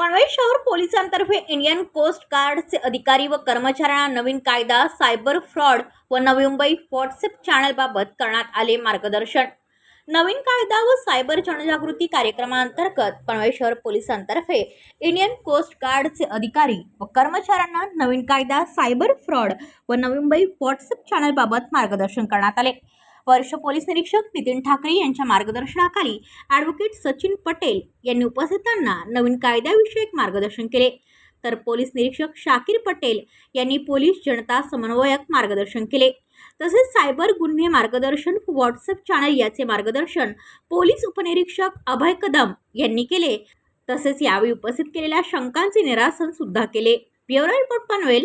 पनवेल शहर पोलिसांतर्फे Indian coast गार्डचे अधिकारी व कर्मचाऱ्यांना नवीन कायदा सायबर फ्रॉड व नवी मुंबई व्हॉट्सअप चॅनलबाबत करण्यात आले मार्गदर्शन. नवीन कायदा व सायबर जनजागृती कार्यक्रमांतर्गत पनवेल शहर पोलिसांतर्फे इंडियन कोस्ट गार्डचे अधिकारी व कर्मचाऱ्यांना नवीन कायदा सायबर फ्रॉड व नवी मुंबई व्हॉट्सअप चॅनलबाबत मार्गदर्शन करण्यात आले. वर्ष पोलीस निरीक्षक नितीन ठाकरे यांच्या मार्गदर्शनाखाली ॲडव्होकेट सचिन पटेल यांनी उपस्थितांना नवीन कायद्याविषयक मार्गदर्शन केले. तर पोलीस निरीक्षक शाकीर पटेल यांनी पोलीस जनता समन्वयक मार्गदर्शन केले. तसेच सायबर गुन्हे मार्गदर्शन व्हॉट्सअप चॅनल याचे मार्गदर्शन पोलीस उपनिरीक्षक अभय कदम यांनी केले. तसेच यावेळी उपस्थित केलेल्या शंकांचे निरासन सुद्धा केले. Bureau report Panvel